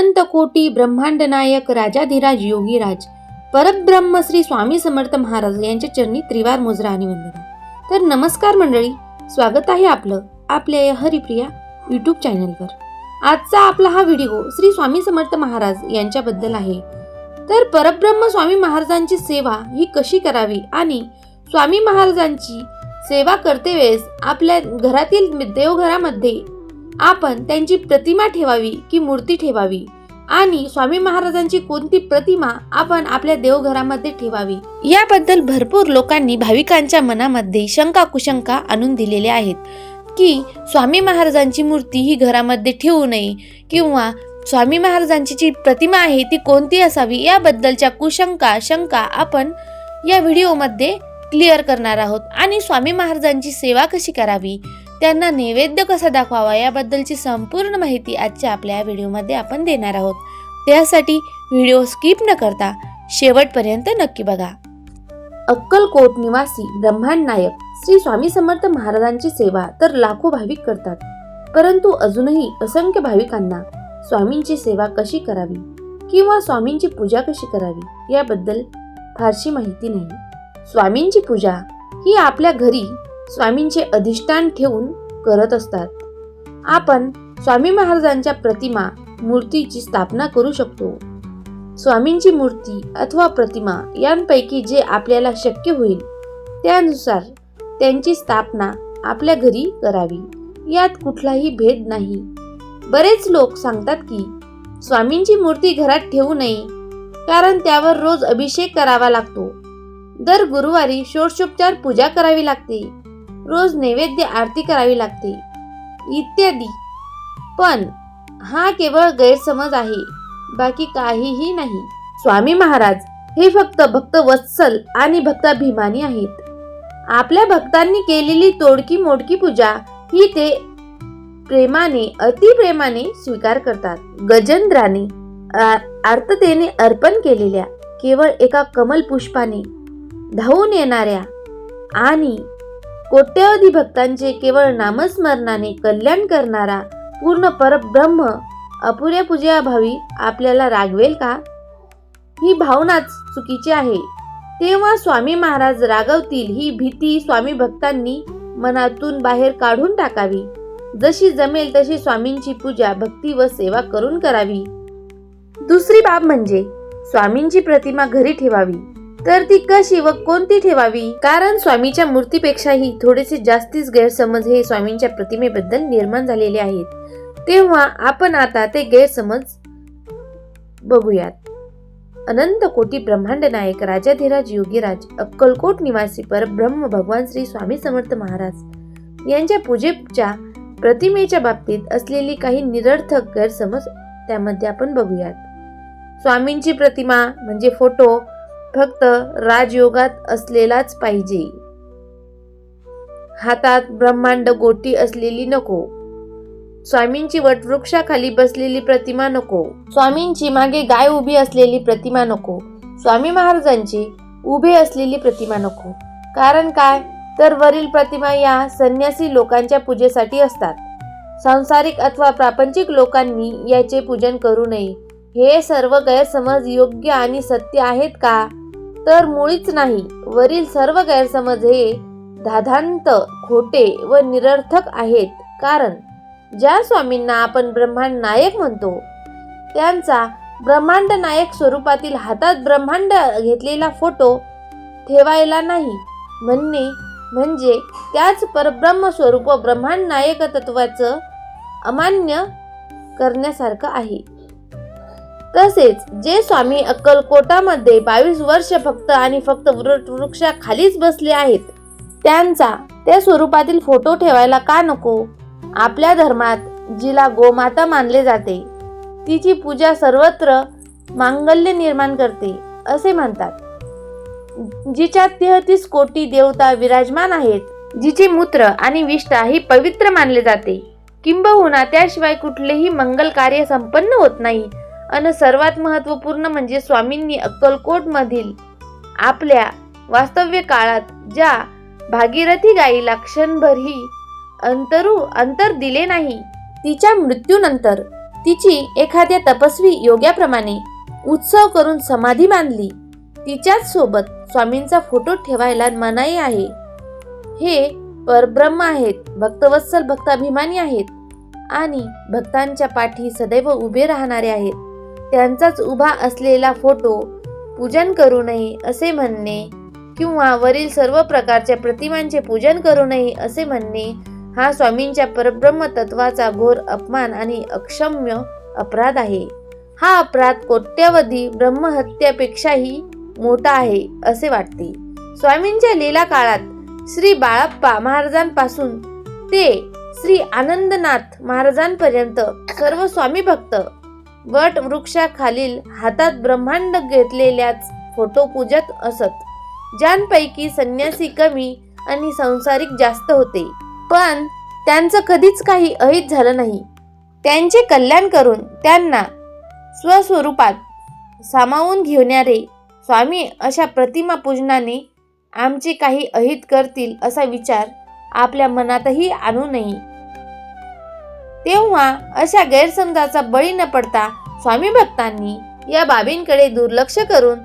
अनंत कोटी ब्रह्मांड नायक राजाधिराज योगीराज परब्रह्म श्री स्वामी समर्थ महाराज यांच्या चरणी त्रिवार मुजरा आणि वंदना. तर नमस्कार मंडळी स्वागत आहे आपलं आपल्या या हरिप्रिया यूट्यूब चॅनलवर आजचा आपला हा व्हिडिओ श्री स्वामी समर्थ महाराज यांच्याबद्दल आहे. तर परब्रह्म स्वामी महाराजांची सेवा ही कशी करावी आणि स्वामी महाराजांची सेवा करते वेळेस आपल्या घरातील देवघरामध्ये आपण त्यांची प्रतिमा ठेवावी की मूर्ती ठेवावी? आणि स्वामी महाराजांची कोणती प्रतिमा आपण आपल्या देवघरामध्ये ठेवावी? याबद्दल भरपूर लोकांनी भाविकांच्या मनामध्ये शंका कुशंका आणून दिलेल्या आहेत की स्वामी महाराजांची मूर्ती ही घरामध्ये ठेवू नये किंवा स्वामी महाराजांची जी प्रतिमा आहे ती कोणती असावी याबद्दलच्या कुशंका शंका आपण या व्हिडिओमध्ये क्लिअर करणार आहोत. आणि स्वामी महाराजांची सेवा कशी करावी? त्यांना नैवेद्य कसा दाखवावा याबद्दलची संपूर्ण माहिती आजच्या आपल्या व्हिडिओमध्ये आपण देणार आहोत. त्यासाठी व्हिडिओ स्किप न करता शेवटपर्यंत नक्की बघा. अक्कलकोट निवासी ब्रह्मांड नायक श्री स्वामी समर्थ महाराजांची सेवा तर लाखो भाविक करतात. परंतु अजूनही असंख्य भाविकांना स्वामींची सेवा कशी करावी किंवा स्वामींची पूजा कशी करावी याबद्दल फारशी माहिती नाही. स्वामींची पूजा ही आपल्या घरी स्वामींचे अधिष्ठान ठेवून करत असतात. आपण स्वामी महाराजांच्या प्रतिमा मूर्तीची स्थापना करू शकतो. स्वामींची मूर्ती अथवा प्रतिमा यांपैकी जे आपल्याला शक्य होईल त्यानुसार त्यांची स्थापना आपल्या घरी करावी. यात कुठलाही भेद नाही. बरेच लोक सांगतात की स्वामींची मूर्ती घरात ठेवू नये कारण त्यावर रोज अभिषेक करावा लागतो. दर गुरुवारी षोडशोपचार पूजा करावी लागते. रोज नैवेद्य आरती करावी लागते. इत्यादी. पण हा केवळ गैरसमज आहे. बाकी काहीही नाही. स्वामी महाराज हे फक्त भक्त वत्सल आणि भक्ताभिमानी आहेत. आपल्या भक्तांनी केलेली तोडकी मोडकी पूजा ही ते प्रेमाने अतिप्रेमाने स्वीकार करतात. गजेंद्राने आर्ततेने अर्पण केलेल्या केवळ एका कमल पुष्पाने धावून येणाऱ्या आणि कोट्यवधी भक्तांचे केवळ नामस्मरणाने कल्याण करणारा पूर्ण परब्रह्म अपुऱ्या पूजेअभावी आपल्याला रागवेल का? ही भावनाच चुकीची आहे. तेव्हा स्वामी महाराज रागवतील ही भीती स्वामी भक्तांनी मनातून बाहेर काढून टाकावी. जशी जमेल तशी स्वामींची पूजा भक्ती व सेवा करून करावी. दुसरी बाब म्हणजे स्वामींची प्रतिमा घरी ठेवावी. तर ती कशी व कोणती ठेवावी? कारण स्वामीच्या मूर्तीपेक्षाही थोडेसे जास्तीच गैरसमज हे स्वामींच्या प्रतिमेबद्दल निर्माण झालेले आहेत. तेव्हा आपण आता ते गैरसमज बघूयात. अनंत कोटी ब्रह्मांड नायक राजाधिराज योगीराज अक्कलकोट निवासी परब्रह्म भगवान श्री स्वामी समर्थ महाराज यांच्या पूजेच्या प्रतिमेच्या बाबतीत असलेली काही निरर्थक गैरसमज त्यामध्ये आपण बघूयात. स्वामींची प्रतिमा म्हणजे फोटो फक्त राजयोगात असलेलाच पाहिजे. हातात ब्रह्मांड गोटी असलेली नको. स्वामींची वटवृक्षाखाली बसलेली प्रतिमा नको. स्वामींची मागे गाय उभी असलेली प्रतिमा नको. स्वामी महाराजांची उभे असलेली प्रतिमा नको. कारण काय? तर वरील प्रतिमा या संन्यासी लोकांच्या पूजेसाठी असतात. सांसारिक अथवा प्रापंचिक लोकांनी याचे पूजन करू नये. हे सर्व गैरसमज योग्य आणि सत्य आहेत का? तर मुळीच नाही. वरील सर्व गैरसमज हे धाधांत खोटे व निरर्थक आहेत. कारण ज्या स्वामींना आपण ब्रह्मांड नायक म्हणतो त्यांचा ब्रह्मांड नायक स्वरूपातील हातात ब्रह्मांड घेतलेला फोटो ठेवायला नाही. म्हणणे म्हणजे त्याच परब्रह्म स्वरूप व ब्रह्मांड नायक तत्वाचं अमान्य करण्यासारखं आहे. तसेच जे स्वामी अक्कलकोटामध्ये बावीस वर्ष फक्त आणि फक्त वृक्षाखालीच बसले आहेत त्यांचा त्या स्वरूपातील फोटो ठेवायला का नको? आपल्या धर्मात जिला गोमाता मानले जाते. तिची पूजा सर्वत्र मांगल्य निर्माण करते असे म्हणतात. जिच्या तेहतीस कोटी देवता विराजमान आहेत जिचे मूत्र आणि विष्ठा ही पवित्र मानले जाते. किंबहुना त्याशिवाय कुठलेही मंगल कार्य संपन्न होत नाही. अन सर्वात महत्त्वपूर्ण म्हणजे स्वामींनी अक्कलकोटमधील आपल्या वास्तव्य काळात ज्या भागीरथी गायीला क्षणभरही अंतरू अंतर दिले नाही तिच्या मृत्यूनंतर तिची एखाद्या तपस्वी योग्याप्रमाणे उत्सव करून समाधी बांधली. तिच्याच सोबत स्वामींचा फोटो ठेवायला मनाई आहे. हे परब्रह्म आहेत भक्तवत्सल भक्ताभिमानी आहेत आणि भक्तांच्या पाठी सदैव उभे राहणारे आहेत. त्यांचाच उभा असलेला फोटो पूजन करू नये असे म्हणणे किंवा वरील सर्व प्रकारच्या प्रतिमांचे पूजन करू नये असे म्हणणे हा स्वामींच्या परब्रह्म तत्वाचा घोर अपमान आणि अक्षम्य अपराध आहे. हा अपराध कोट्यवधी ब्रह्महत्यापेक्षाही मोठा आहे असे वाटते. स्वामींच्या लीला काळात श्री बाळप्पा महाराजांपासून ते श्री आनंदनाथ महाराजांपर्यंत सर्व स्वामी भक्त वट वृक्षाखालील हातात ब्रह्मांड घेतलेल्याच फोटो पूजत असत. ज्यांपैकी संन्यासी कमी आणि संसारिक जास्त होते. पण त्यांचं कधीच काही अहित झालं नाही. त्यांचे कल्याण करून त्यांना स्वस्वरूपात सामावून घेणारे स्वामी अशा प्रतिमा पूजनाने आमचे काही अहित करतील असा विचार आपल्या मनातही आणू नये. तेव्हा अशा गैरसमजाचा बळी न पडता स्वामी भक्तांनी या बाबींकडे दुर्लक्ष करून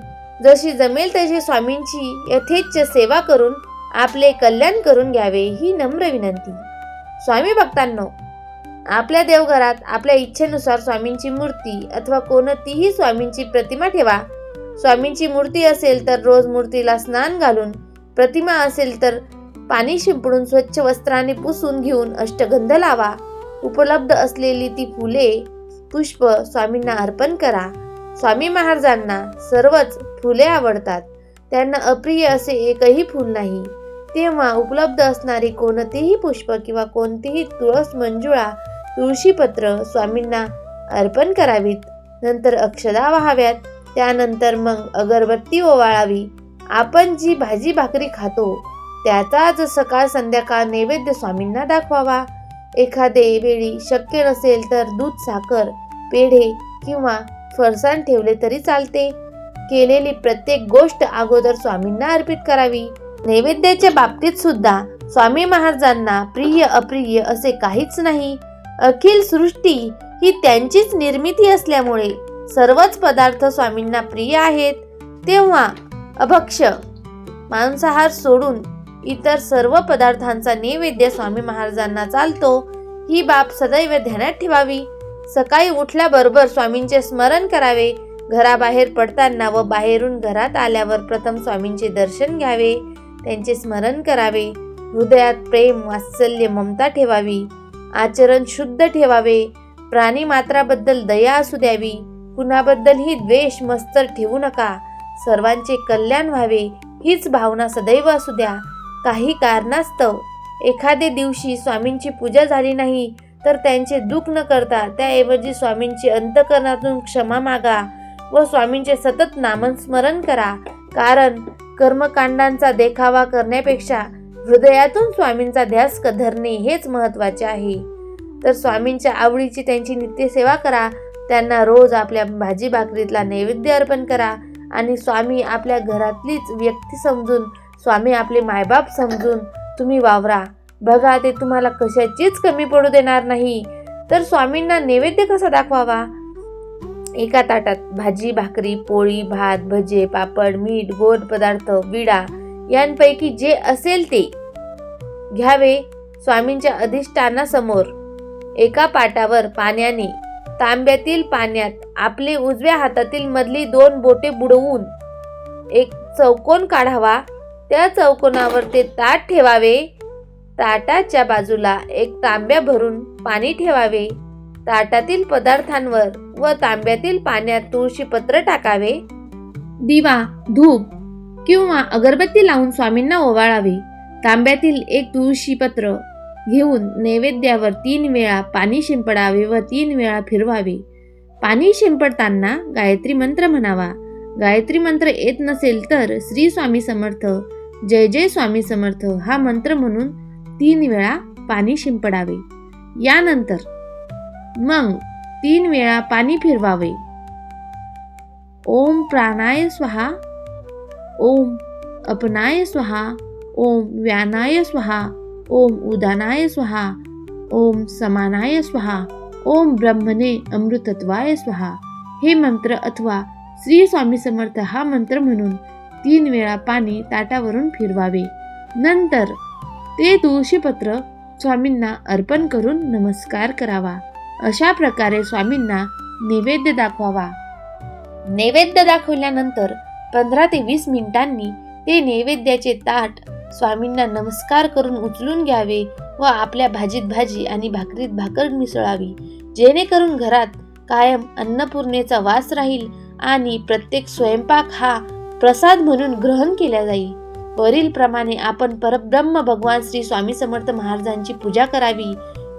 जशी जमेल तशी स्वामींची यथेच्छ सेवा करून आपले कल्याण करून घ्यावे ही नम्र विनंती. स्वामी भक्तांनो आपल्या देवघरात आपल्या इच्छेनुसार स्वामींची मूर्ती अथवा कोणतीही स्वामींची प्रतिमा ठेवा. स्वामींची मूर्ती असेल तर रोज मूर्तीला स्नान घालून प्रतिमा असेल तर पाणी शिंपडून स्वच्छ वस्त्राने पुसून घेऊन अष्टगंध लावा. उपलब्ध असलेली ती फुले पुष्प स्वामींना अर्पण करा. स्वामी महाराजांना सर्वच फुले आवडतात. त्यांना अप्रिय असे एकही फूल नाही. तेव्हा उपलब्ध असणारी कोणतेही पुष्प किंवा कोणतीही तुळस मंजुळा तुळशीपत्र स्वामींना अर्पण करावीत. नंतर अक्षदा व्हाव्यात. त्यानंतर मग अगरबत्ती ओवाळावी. आपण जी भाजी भाकरी खातो त्याचाच सकाळ संध्याकाळ नैवेद्य स्वामींना दाखवावा. एखादे वेळी शक्य नसेल तर दूध साखर पेढे किंवा फरसाण ठेवले तरी चालते. केलेली प्रत्येक गोष्ट अगोदर स्वामींना अर्पित करावी. नैवेद्याच्या बाबतीत सुद्धा स्वामी महाराजांना प्रिय अप्रिय असे काहीच नाही. अखिल सृष्टी ही त्यांचीच निर्मिती असल्यामुळे सर्वच पदार्थ स्वामींना प्रिय आहेत. तेव्हा अभक्ष मांसाहार सोडून इतर सर्व पदार्थांचा नैवेद्य स्वामी महाराजांना चालतो. ही बाब सदैव ध्यानात ठेवावी. सकाळी उठल्याबरोबर स्वामींचे स्मरण करावे. घराबाहेर पडताना व बाहेरून घरात आल्यावर प्रथम स्वामींचे दर्शन घ्यावे. त्यांचे स्मरण करावे. हृदयात प्रेम वात्सल्य ममता ठेवावी. आचरण शुद्ध ठेवावे. प्राणी मात्राबद्दल दया असू द्यावी. कुणाबद्दलही द्वेष मस्तर ठेवू नका. सर्वांचे कल्याण व्हावे. हीच भावना सदैव असू द्या. काही कारणास्तव. एखाद्या दिवशी स्वामींची पूजा झाली नाही तर त्यांचे दुःख न करता त्याऐवजी स्वामींची अंतकरणातून क्षमा मागा व स्वामींचे सतत नामस्मरण करा. कारण कर्मकांडांचा देखावा करण्यापेक्षा हृदयातून स्वामींचा ध्यास क- धरणे हेच महत्त्वाचे आहे. तर स्वामींच्या आवडीची त्यांची नित्यसेवा करा. त्यांना रोज आपल्या भाजी भाकरीतला नैवेद्य अर्पण करा आणि स्वामी आपल्या घरातलीच व्यक्ती समजून स्वामी आपले मायबाप समजून तुम्ही वावरा बघा ते तुम्हाला कशाचीच कमी पडू देणार नाही. तर स्वामींना नैवेद्य कसा दाखवावा? एका ताटात भाजी भाकरी पोळी भात भजे पापड मीठ गोड पदार्थ विडा यांपैकी जे असेल ते घ्यावे स्वामींच्या अधिष्ठानासमोर. एका पाटावर पाण्याने तांब्यातील पाण्यात आपले उजव्या हातातील मधली दोन बोटे बुडवून एक चौकोन काढावा. त्या चौकोनावर ते ताट ठेवावे. ताटाच्या बाजूला एक तांब्या भरून पाणी ठेवावे. ताटातील पदार्थांवर व तांब्यातील पाण्यात तुळशीपत्र टाकावे. दिवा धूप किंवा अगरबत्ती लावून स्वामींना ओवाळावे. तांब्यातील एक तुळशीपत्र घेऊन नैवेद्यावर तीन वेळा पाणी शिंपडावे व तीन वेळा फिरवावे. पाणी शिंपडताना गायत्री मंत्र म्हणावा. गायत्री मंत्र येत नसेल तर श्री स्वामी समर्थ जय जय स्वामी समर्थ हा मंत्र म्हणून तीन वेळा पाणी शिंपडावे. यानंतर मग तीन वेळा पाणी फिरवावे. ओम प्राणाय स्वाहा ओम अपनाय स्वाहा ओम व्यानाय स्वाहा ओम उदानाय स्वाहा ओम समानाय स्वाहा ओम ब्रह्मणे अमृतत्वाय स्वाहा. हे मंत्र अथवा श्री स्वामी समर्थ हा मंत्र म्हणून तीन वेळा पाणी ताटावरून फिरवावे. नंतर ते तुळशीपत्र स्वामींना अर्पण करून नमस्कार करावा. अशा प्रकारे स्वामींना नैवेद्य दाखवावा. नैवेद्य दाखवल्यानंतर पंधरा ते वीस मिनिटांनी ते नैवेद्याचे ताट स्वामींना नमस्कार करून उचलून घ्यावे व आपल्या भाजीत भाजी आणि भाकरीत भाकर मिसळावी. जेणेकरून घरात कायम अन्नपूर्णेचा वास राहील आणि प्रत्येक स्वयंपाक हा प्रसाद म्हणून ग्रहण केल्या जाईल वरील प्रमाणे आपण परब्रह्म भगवान श्री स्वामी समर्थ महाराजांची पूजा करावी.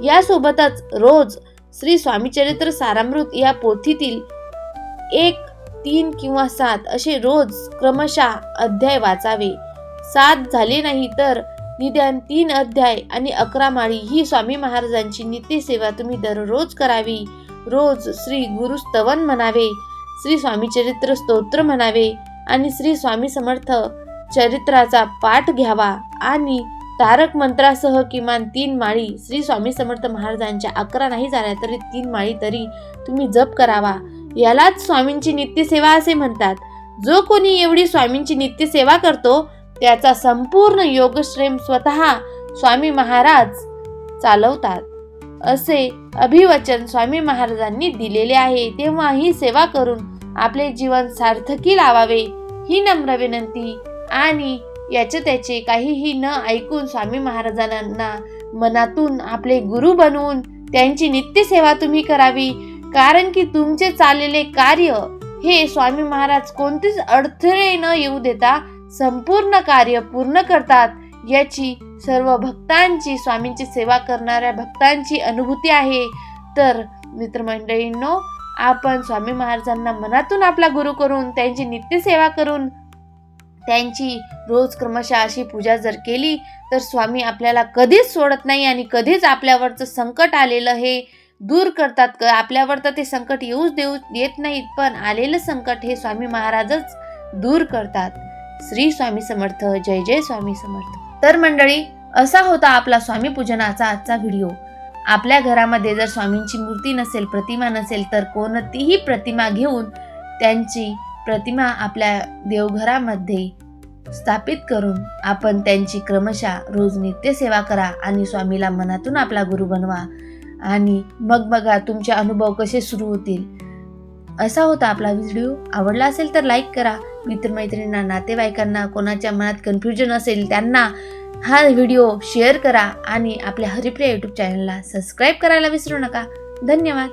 यासोबतच रोज श्री स्वामी चरित्र सारामृत या पोथीतील एक तीन किंवा सात असे रोज क्रमशः अध्याय वाचावे. सात झाले नाही तर निदान तीन अध्याय आणि अकरा माळी ही स्वामी महाराजांची नित्यसेवा तुम्ही दररोज करावी. रोज श्री गुरुस्तवन म्हणावे. श्री स्वामी चरित्र स्तोत्र म्हणावे. आणि श्री स्वामी समर्थ चरित्राचा पाठ घ्यावा आणि तारक मंत्रासह किमान तीन माळी श्री स्वामी समर्थ महाराजांच्या अकरा नाही झाल्या तरी तीन माळी तरी तुम्ही जप करावा. यालाच स्वामींची नित्यसेवा असे म्हणतात. जो कोणी एवढी स्वामींची नित्यसेवा करतो त्याचा संपूर्ण योगश्रेम स्वतः स्वामी महाराज चालवतात. असे अभिवचन स्वामी महाराजांनी दिलेले आहे. तेव्हा ही सेवा करून आपले जीवन सार्थकी लावावे ही नम्र विनंती. आणि याचे त्याचे काहीही न ऐकून स्वामी महाराजांना मनातून आपले गुरु बनवून त्यांची नित्यसेवा तुम्ही करावी. कारण की तुमचे चाललेले कार्य हे स्वामी महाराज कोणतेच अडथळे न येऊ देता संपूर्ण कार्य पूर्ण करतात. याची सर्व भक्तांची स्वामींची सेवा करणाऱ्या भक्तांची अनुभूती आहे. तर मित्रमंडळींनो आपण स्वामी महाराजांना मनातून आपला गुरु करून त्यांची नित्यसेवा करून त्यांची रोज क्रमशः अशी पूजा जर केली तर स्वामी आपल्याला कधीच सोडत नाही आणि कधीच आपल्यावरचं संकट आलेलं हे दूर करतात. क आपल्यावर तर ते संकट येऊच देऊ येत नाहीत पण आलेलं संकट हे स्वामी महाराजच दूर करतात. श्री स्वामी समर्थ जय जय स्वामी समर्थ. तर मंडळी असा होता आपला स्वामी पूजनाचा आजचा व्हिडिओ. आपल्या घरामध्ये जर स्वामींची मूर्ती नसेल प्रतिमा नसेल तर कोणतीही प्रतिमा घेऊन त्यांची प्रतिमा आपल्या देवघरामध्ये स्थापित करून आपण त्यांची क्रमशः रोज नित्यसेवा करा आणि स्वामीला मनातून आपला गुरु बनवा. आणि मग बघा तुमचे अनुभव कसे सुरू होतील. असा होता आपला व्हिडिओ. आवडला असेल तर लाईक करा. मित्रमैत्रिणींना नातेवाईकांना कोणाच्या मनात कन्फ्युजन असेल त्यांना हा व्हिडिओ शेअर करा आणि आपल्या हरिप्रिया यूट्यूब चॅनलला सबस्क्राईब करायला विसरू नका. धन्यवाद.